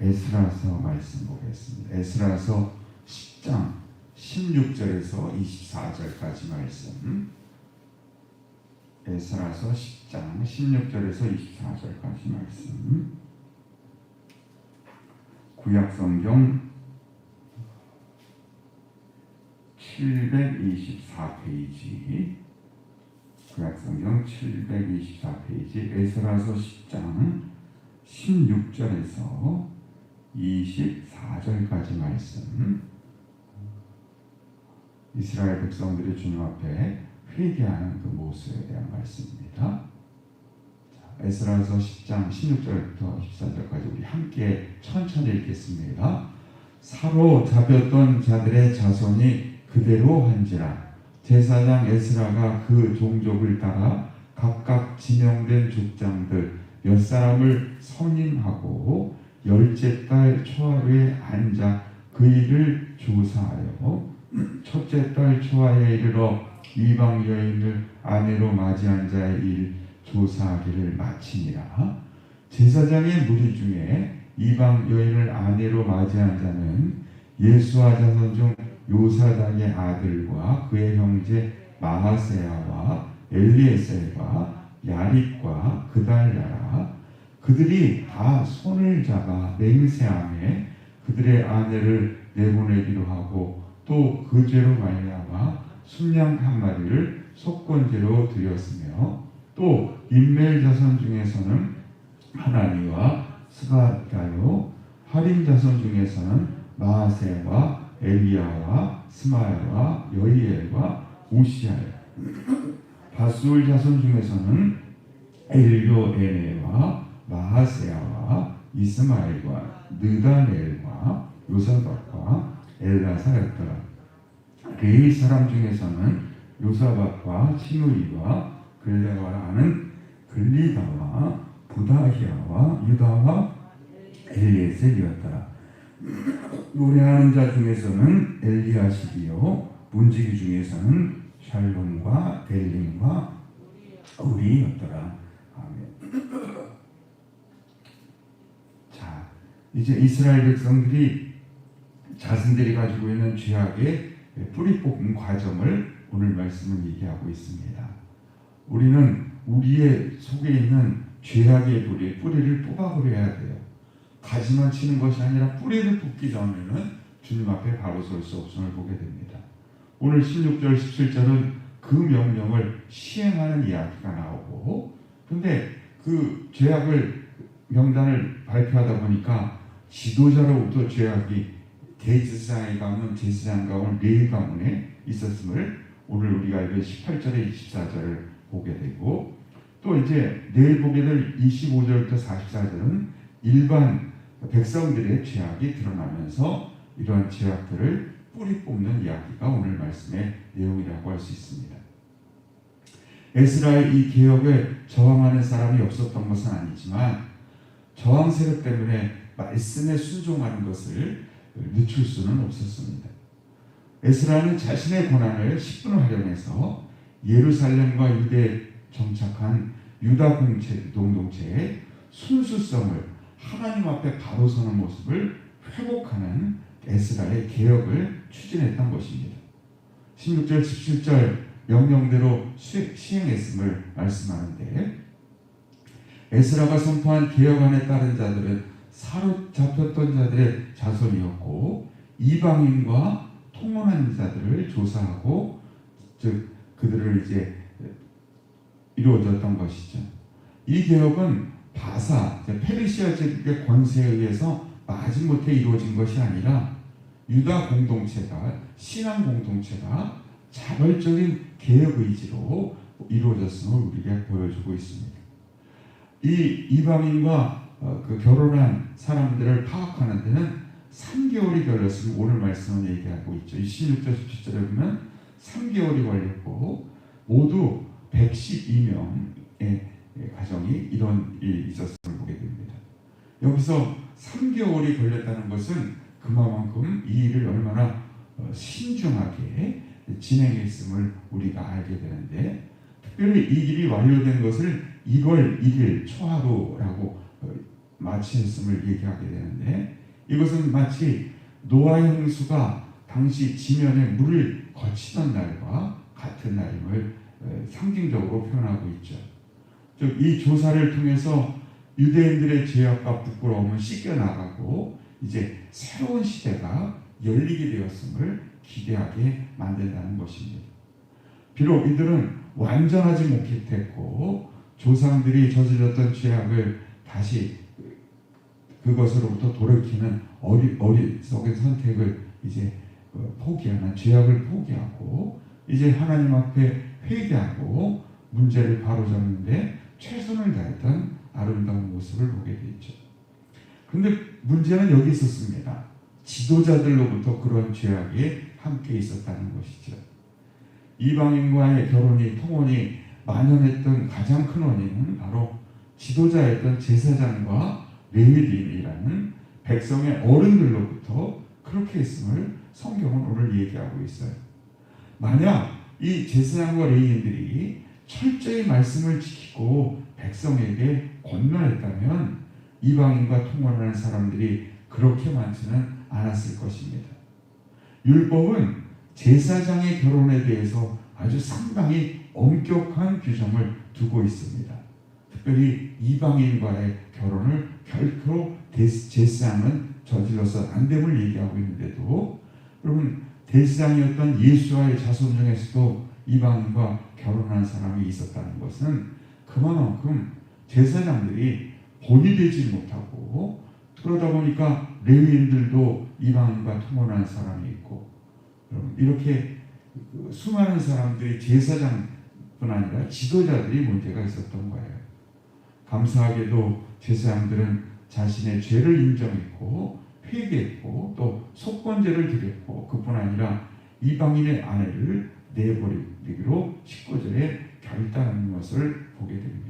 에스라서 말씀 보겠습니다. 에스라서 10장 16절에서 24절까지 말씀. 에스라서 10장 16절에서 24절까지 말씀. 구약 성경 724페이지. 구약 성경 724페이지 에스라서 10장 16절에서 24절까지 말씀 이스라엘 백성들이 주님 앞에 회개하는 그 모습에 대한 말씀입니다. 자, 에스라서 10장 16절부터 14절까지 우리 함께 천천히 읽겠습니다. 사로 잡혔던 자들의 자손이 그대로 한지라 제사장 에스라가 그 종족을 따라 각각 지명된 족장들 몇 사람을 선임하고 열째 달 초하루에 앉아 그 일을 조사하여 첫째 달 초하에 이르러 이방 여인을 아내로 맞이한 자의 일 조사하기를 마치니라 제사장의 무리 중에 이방 여인을 아내로 맞이한 자는 예수와 자손 중 요사닥의 아들과 그의 형제 마하세야와 엘리에셀과 야립과 그달랴라 그들이 다 손을 잡아 맹세함에 그들의 아내를 내보내기로 하고 또 그 죄로 말미암아 순양 한 마리를 속건제로 드렸으며 또 인멜 자손 중에서는 하나니와 스가랴요 할인 자손 중에서는 마하세와 엘리야와 스마야와 여이엘과 우시아요 바술 자손 중에서는 엘료에네와 마하세야와 이스마엘과 느다넬과 요사박과 엘라사였더라 레이 사람 중에서는 요사박과 시므이와 글레와라는 글리다와 부다히아와 유다와 엘리에셀이었더라. 노래하는 자 중에서는 엘리야십이요 문지기 중에서는 샬롬과 델림과 우리였더라. 아멘. 자, 이제 이스라엘 백성들이 자신들이 가지고 있는 죄악의 뿌리 뽑는 과정을 오늘 말씀은 얘기하고 있습니다. 우리는 우리의 속에 있는 죄악의 뿌리, 뿌리를 뽑아버려야 돼요. 가지만 치는 것이 아니라 뿌리를 뽑기 전에는 주님 앞에 바로 설 수 없음을 보게 됩니다. 오늘 16절, 17절은 그 명령을 시행하는 이야기가 나오고, 근데 그 죄악을 명단을 발표하다 보니까 지도자로부터 죄악이 대제사장의 가문, 제사장 가문, 레위 가문에 있었음을 오늘 우리가 이제 18절에 24절을 보게 되고 또 이제 내일 보게 될 25절부터 44절은 일반 백성들의 죄악이 드러나면서 이러한 죄악들을 뿌리 뽑는 이야기가 오늘 말씀의 내용이라고 할 수 있습니다. 에스라의 이 개혁에 저항하는 사람이 없었던 것은 아니지만 저항 세력 때문에 말씀에 순종하는 것을 늦출 수는 없었습니다. 에스라는 자신의 권한을 10분 활용해서 예루살렘과 유대에 정착한 유다 공체, 공동체의 순수성을 하나님 앞에 바로 서는 모습을 회복하는 에스라의 개혁을 추진했던 것입니다. 16절, 17절 명령대로 시행했음을 말씀하는데 에스라가 선포한 개혁안에 따른 자들은 사로잡혔던 자들의 자손이었고 이방인과 통혼한 자들을 조사하고 즉 그들을 이제 이루어졌던 것이죠. 이 개혁은 바사 페르시아 제국의 권세에 의해서 마지못해 이루어진 것이 아니라 유다 공동체가 신앙 공동체가 자발적인 개혁 의지로 이루어졌음을 우리에게 보여주고 있습니다. 이 이방인과 어, 그 결혼한 사람들을 파악하는 데는 3개월이 걸렸음을 오늘 말씀은 얘기하고 있죠. 16절 17절에 보면 3개월이 걸렸고 모두 112명의 가정이 이런 일이 있었음을 보게 됩니다. 여기서 3개월이 걸렸다는 것은 그만큼 이 일을 얼마나 어, 신중하게 진행했음을 우리가 알게 되는데 특별히 이 일이 완료된 것을 2월 1일 초하루라고 어, 마치했음을 얘기하게 되는데 이것은 마치 노아 형수가 당시 지면에 물을 거치던 날과 같은 날임을 어, 상징적으로 표현하고 있죠. 즉 이 조사를 통해서 유대인들의 죄악과 부끄러움은 씻겨 나가고 이제 새로운 시대가 열리게 되었음을 기대하게 만든다는 것입니다. 비록 이들은 완전하지 못했고 조상들이 저질렀던 죄악을 다시 그것으로부터 돌이키는 어리, 어리석은 선택을 이제 어, 포기하는 죄악을 포기하고 이제 하나님 앞에 회개하고 문제를 바로잡는데 최선을 다했던 아름다운 모습을 보게 되죠. 근데 문제는 여기 있었습니다. 지도자들로부터 그런 죄악이 함께 있었다는 것이죠. 이방인과의 결혼이 통혼이 만연했던 가장 큰 원인은 바로 지도자였던 제사장과 레위인이라는 백성의 어른들로부터 그렇게 했음을 성경은 오늘 얘기하고 있어요. 만약 이 제사장과 레위인들이 철저히 말씀을 지키고 백성에게 권면했다면 이방인과 통혼하는 사람들이 그렇게 많지는 않았을 것입니다. 율법은 제사장의 결혼에 대해서 아주 상당히 엄격한 규정을 두고 있습니다. 특별히 이방인과의 결혼을 결코 제사장은 저질러서 안 됨을 얘기하고 있는데도 여러분 대사장이었던 예수와의 자손 중에서도 이방인과 결혼한 사람이 있었다는 것은 그만큼 제사장들이 본이 되지 못하고 그러다 보니까 레위인들도 이방인과 통혼한 사람이 있고 이렇게 그 수많은 사람들이 제사장뿐 아니라 지도자들이 문제가 있었던 거예요. 감사하게도 제사장들은 자신의 죄를 인정했고 회개했고 또 속건제를 드렸고 그뿐 아니라 이방인의 아내를 내버리기로 19절에 결단하는 것을 보게 됩니다.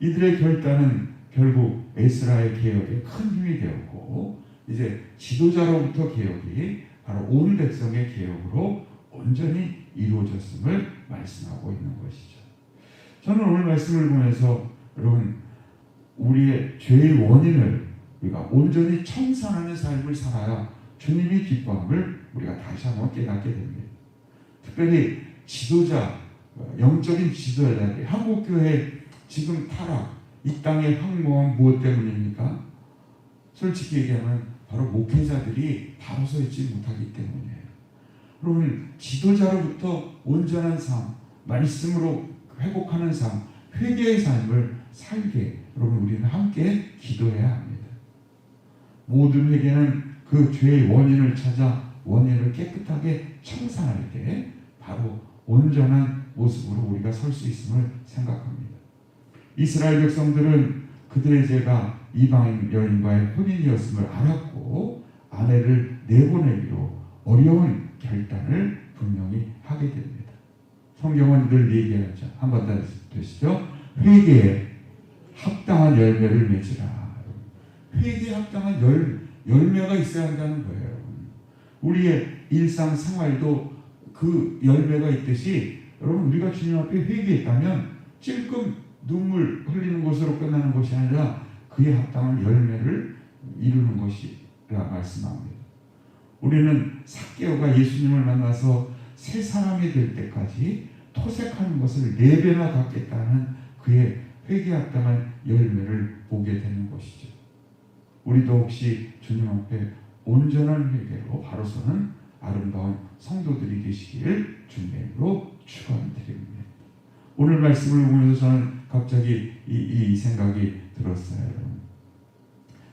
이들의 결단은 결국 에스라의 개혁에 큰 힘이 되었고 이제 지도자로부터 개혁이 바로 온 백성의 개혁으로 온전히 이루어졌음을 말씀하고 있는 것이죠. 저는 오늘 말씀을 보면서 여러분 우리의 죄의 원인을 우리가 온전히 청산하는 삶을 살아야 주님이 기뻐함을 우리가 다시 한번 깨닫게 됩니다. 특별히 지도자, 영적인 지도자들이 한국교회 지금 타락, 이 땅의 황무함 무엇 때문입니까? 솔직히 얘기하면 바로 목회자들이 바로 서 있지 못하기 때문이에요. 여러분 지도자로부터 온전한 삶, 말씀으로 회복하는 삶, 회개의 삶을 살게 여러분 우리는 함께 기도해야 합니다. 모든 회개는 그 죄의 원인을 찾아 원인을 깨끗하게 청산할 때 바로 온전한 모습으로 우리가 설 수 있음을 생각합니다. 이스라엘 백성들은 그들의 죄가 이방인 여인과의 혼인이었음을 알았고 아내를 내보내기로 어려운 결단을 분명히 하게 됩니다. 성경은 늘 얘기하죠. 한번더 되시죠. 회개에 합당한 열매를 맺으라. 회개에 합당한 열, 열매가 있어야 한다는 거예요. 우리의 일상 생활도 그 열매가 있듯이 여러분 우리가 주님 앞에 회개했다면 찔끔 눈물 흘리는 것으로 끝나는 것이 아니라 그에 합당한 열매를 이루는 것이라 말씀합니다. 우리는 사개오가 예수님을 만나서 새 사람이 될 때까지 토색하는 것을 네 배나 갖겠다는 그의 회개합당한 열매를 보게 되는 것이죠. 우리도 혹시 주님 앞에 온전한 회개로 바로서는 아름다운 성도들이 되시길 주님으로 축원드립니다. 오늘 말씀을 보면서 저는 갑자기 이, 이 생각이 들었어요. 여러분.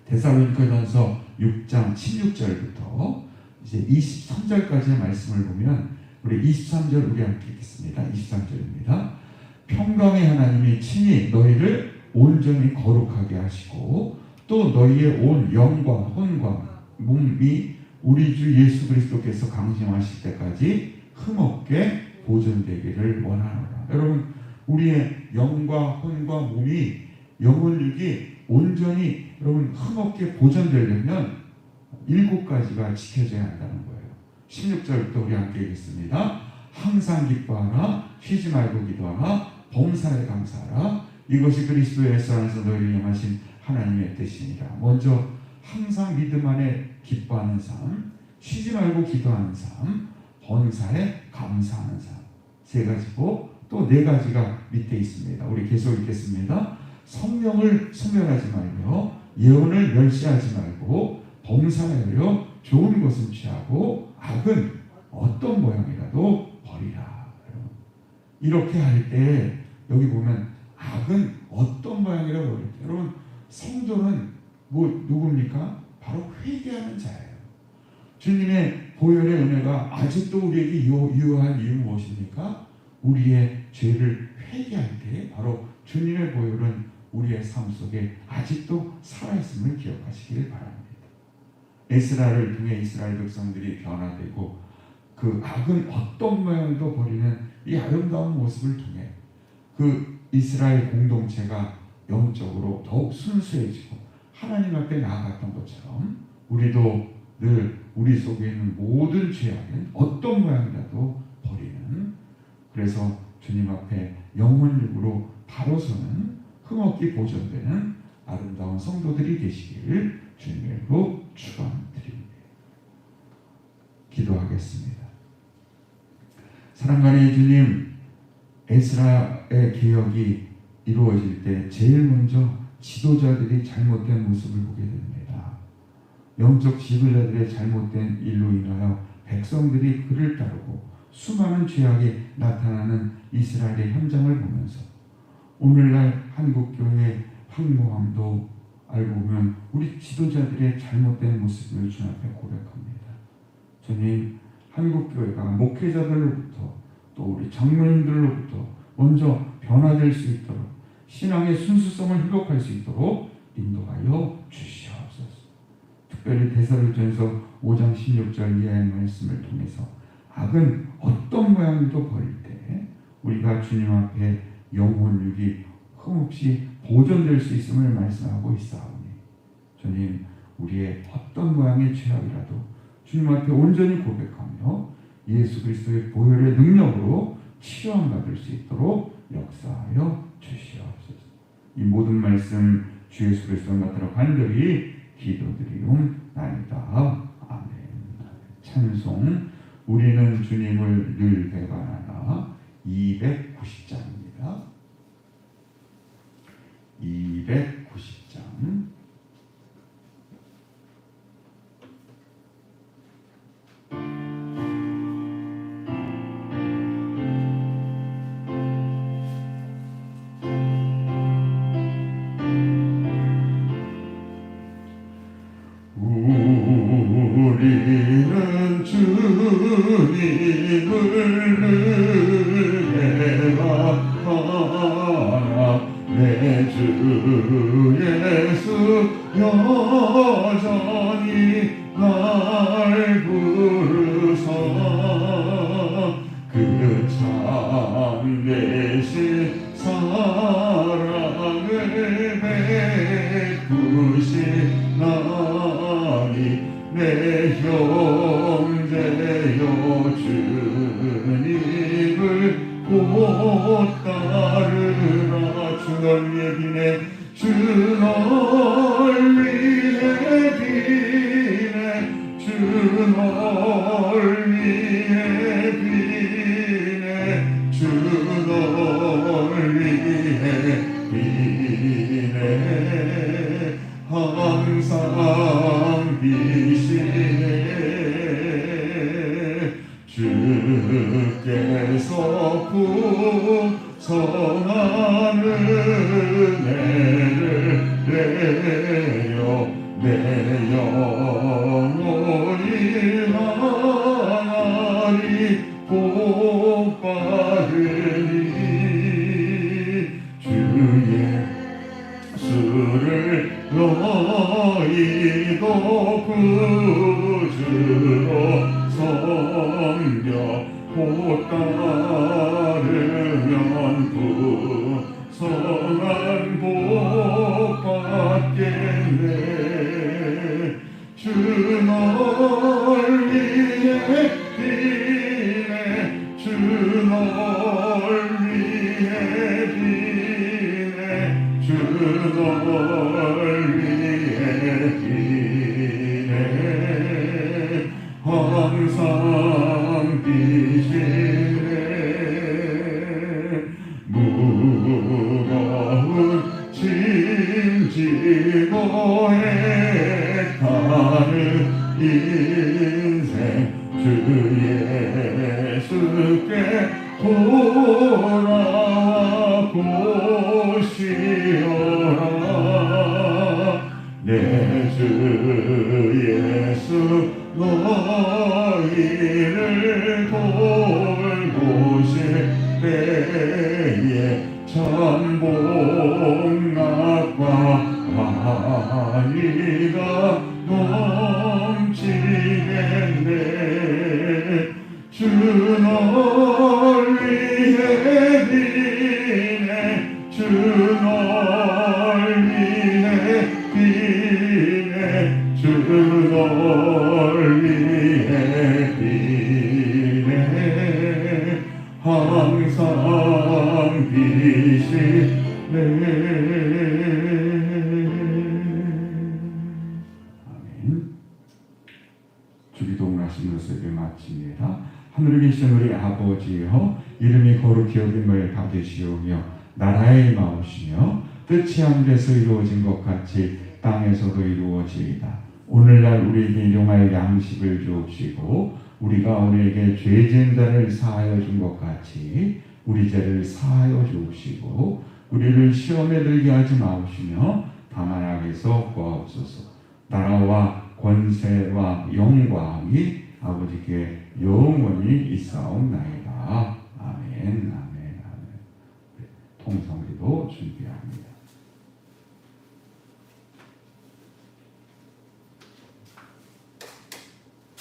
데살로니가전서 6장 16절부터 이제 23절까지의 말씀을 보면 우리 23절 우리 함께 읽겠습니다. 23절입니다. 평강의 하나님이 친히 너희를 온전히 거룩하게 하시고 또 너희의 온 영과 혼과 몸이 우리 주 예수 그리스도께서 강림하실 때까지 흠없게 보존되기를 원하노라. 여러분 우리의 영과 혼과 몸이 영혼육이 온전히 여러분 흠없게 보존되려면 일곱 가지가 지켜져야 한다는 거예요. 16절부터 우리 함께 읽겠습니다. 항상 기뻐하라 쉬지 말고 기도하라 범사에 감사하라 이것이 그리스도 예수 안에서 너희를 영하신 하나님의 뜻이니라. 먼저 항상 믿음 안에 기뻐하는 삶, 쉬지 말고 기도하는 삶, 번사에 감사하는 삶. 세 가지고 또 네 가지가 밑에 있습니다. 우리 계속 읽겠습니다. 성령을 소멸하지 말며 예언을 멸시하지 말고 범사하여 좋은 것은 취하고 악은 어떤 모양이라도 버리라. 이렇게 할 때 여기 보면 악은 어떤 모양이라고 때 여러분 성도는 뭐 누굽니까? 바로 회개하는 자예요. 주님의 보혈의 은혜가 아직도 우리에게 유- 유효한 이유 무엇입니까? 우리의 죄를 회개할 때 바로 주님의 보혈은 우리의 삶 속에 아직도 살아있음을 기억하시길 바랍니다. 에스라를 통해 이스라엘 백성들이 변화되고 그 악은 어떤 모양도 버리는 이 아름다운 모습을 통해 그 이스라엘 공동체가 영적으로 더욱 순수해지고 하나님 앞에 나아갔던 것처럼 우리도 늘 우리 속에 있는 모든 죄악은 어떤 모양이라도 버리는 그래서 주님 앞에 영혼육으로 바로 서는 흠없게 보존되는 아름다운 성도들이 되시기를 주님으로 축원드립니다. 기도하겠습니다. 사랑하는 주님, 에스라의 개혁이 이루어질 때 제일 먼저 지도자들이 잘못된 모습을 보게 됩니다. 영적 지도자들의 잘못된 일로 인하여 백성들이 그를 따르고 수많은 죄악이 나타나는 이스라엘의 현장을 보면서 오늘날 한국교회 황무함도 알고 보면 우리 지도자들의 잘못된 모습을 주 앞에 고백합니다. 주님, 한국교회가 목회자들로부터 또 우리 장로님들로부터 먼저 변화될 수 있도록 신앙의 순수성을 회복할 수 있도록 인도하여 주시옵소서. 특별히 대사로전서 5장 16절 이하의 말씀을 통해서 악은 어떤 모양도 버릴 때 우리가 주님 앞에 영혼육이 흠없이 보존될 수 있음을 말씀하고 있사오니 주님 우리의 어떤 모양의 죄악이라도 주님 앞에 온전히 고백하며 예수 그리스도의 보혈의 능력으로 치료함 받을 수 있도록 역사하여 주시옵소서. 이 모든 말씀 주 예수 그리스도 나타나 간절히 기도드리옵나이다. 아멘. 찬송 우리는 주님을 늘 배반하나 290장입니다. 290장 널 위해 비네. 주널 위해 비네. 주널 위해 비네. 주널 위해 비네. 항상 내 영혼이 하나리 복 받으리. 주의 수를 너희도 구주로 섬겨 곧따 널 돌 널 여김을 받으시오며 나라의 마오시며 뜻이 하늘에서 이루어진 것 같이 땅에서도 이루어지이다. 오늘날 우리에게 일용할 양식을 주옵시고 우리가 우리에게 죄 지은 자를 사하여 준 것 같이 우리 죄를 사하여 주옵시고 우리를 시험에 들게 하지 마옵시며 다만 악에서 구하옵소서. 나라와 권세와 영광이 아버지께 영원히 있사옵나이다. 아멘. 통성기도 준비합니다.